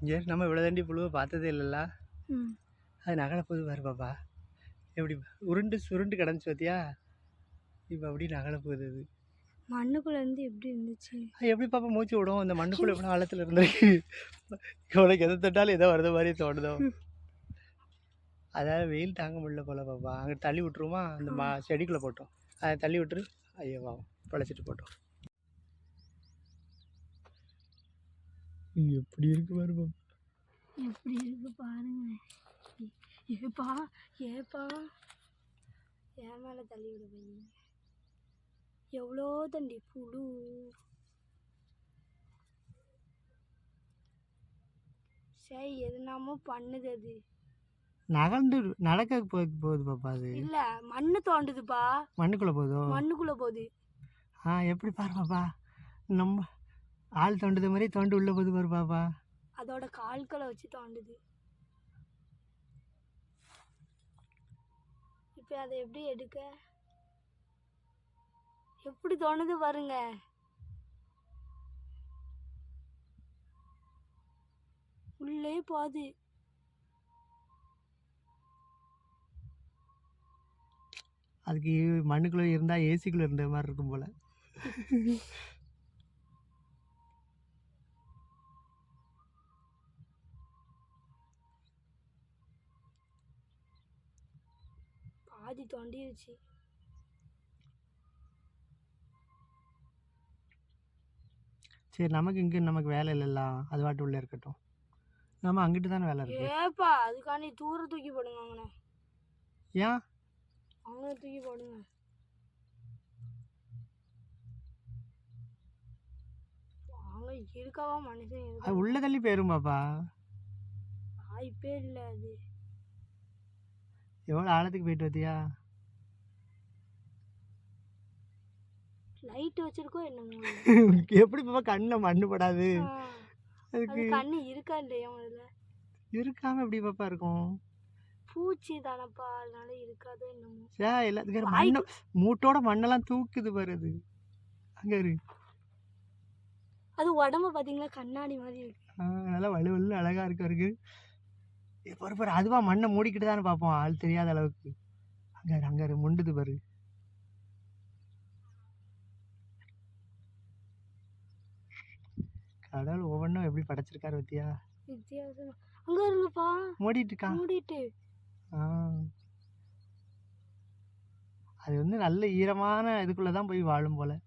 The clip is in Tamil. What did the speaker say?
இங்கே நம்ம இவ்வளோ தண்டி புழுவை பார்த்ததே இல்லைல்ல. அது நகர போது பாரு பாப்பா. எப்படி உருண்டு சுருண்டு கிடந்துச்சு பார்த்தியா இப்போ அப்படி நகர போகுது அது. மண்ணுக்குள்ள இருந்து எப்படி இருந்துச்சு? எப்படி பாப்பா மூச்சு விடும்? அந்த மண்ணுக்குள்ளே எவ்வளோ ஆழத்தில் இருந்திருக்கு உனக்கு எதை தொட்டாலும் ஏதோ வருது மாதிரி தோணுதோ. அதாவது வெயில் தாங்க முடியல போல பாப்பா. அங்கே தள்ளி விட்டுருமா அந்த மா செடிக்குள்ளே போட்டோம். அதை தள்ளி விட்டுரு. ஐயோ வா பழச்சிட்டு போட்டோம். எப்படி இருக்கு பாரு பாப்பா எப்படி இருக்கு பாருங்க. ஏப்பா ஏப்பா. என் மேலே தள்ளி விட பையன். எவ்வளோ தண்டி புழு. சரி எதுனாமோ பண்ணுது அது. நகர்ந்து நடக்க போகுது பாப்பா அது. இல்ல மண்ணு தோண்டுதுப்பா. மண்ணுக்குள்ளே போகுதோ? மண்ணுக்குள்ள போகுது. ஆ எப்படி பாரு பாப்பா. நம்ம ஆள் தோண்டுது மாதிரி தோண்டு உள்ளே போகுது பாரு பாப்பா. அதோட கால்களை வச்சு தோண்டுது. இப்போ அதை எப்படி எடுக்க? எப்படி தோணுது பாருங்க. உள்ளே போகுது. அதுக்கு மண்ணுக்குள்ளே இருந்தால் ஏசிக்குள்ளே இருந்த மாதிரி இருக்கும் போல். பாதி தோண்டிருச்சு சரி நமக்கு இங்கே நமக்கு வேலை இல்லைல்ல. அது வாட்டு உள்ளே இருக்கட்டும். நம்ம அங்கிட்டு தானே வேலை இருக்கு? ஏப்பா அதுக்காண்டி தூர தூக்கி போடுங்க அவனை. ஏன்? அவனை தூக்கி போடுங்க. அவங்க இருக்காவா மனுஷன் அது உள்ளே தள்ளி போயிரும் பாப்பா வாய்ப்பே இல்லை அது. எவ்வளோ ஆழத்துக்கு போயிட்டு பார்த்தியா லைட் வச்சிருக்கோ என்னமோ எப்படி பாப்பா கண்ணில் மண்ணு படாது? அதுக்கு அது கண்ணு இருக்கா இல்லையா முதல்ல இருக்காம எப்படி பாப்பா இருக்கும்? பூச்சி தானப்பா அதனால இருக்காதோ என்னமோ. சே எல்லாத்துக்கும் வாய் மண்ணை மூட்டோட மண்ணெல்லாம் தூக்குது பாரு அது. அங்கே இரு. அது உடம்ப பாத்தீங்களா கண்ணாடி மாதிரி இருக்கு. நல்லா வலு வலு அழகா இருக்கு இருக்கு பாரு பாரு அதுவா மண்ணை மூடிக்கிட்டு தானே பார்ப்போம் ஆள் தெரியாத அளவுக்கு. அங்க அங்க முண்டுது பாரு. கடவுள் ஒவ்வொன்றும் எப்படி படைச்சிருக்காரு பத்தியா? வித்தியாசம். அங்க இருங்கப்பா. மூடிட்டு இருக்கான் மூடிட்டு. ஆ. அது வந்து நல்ல ஈரமான இதுக்குள்ள தான் போய் வாழும் போல.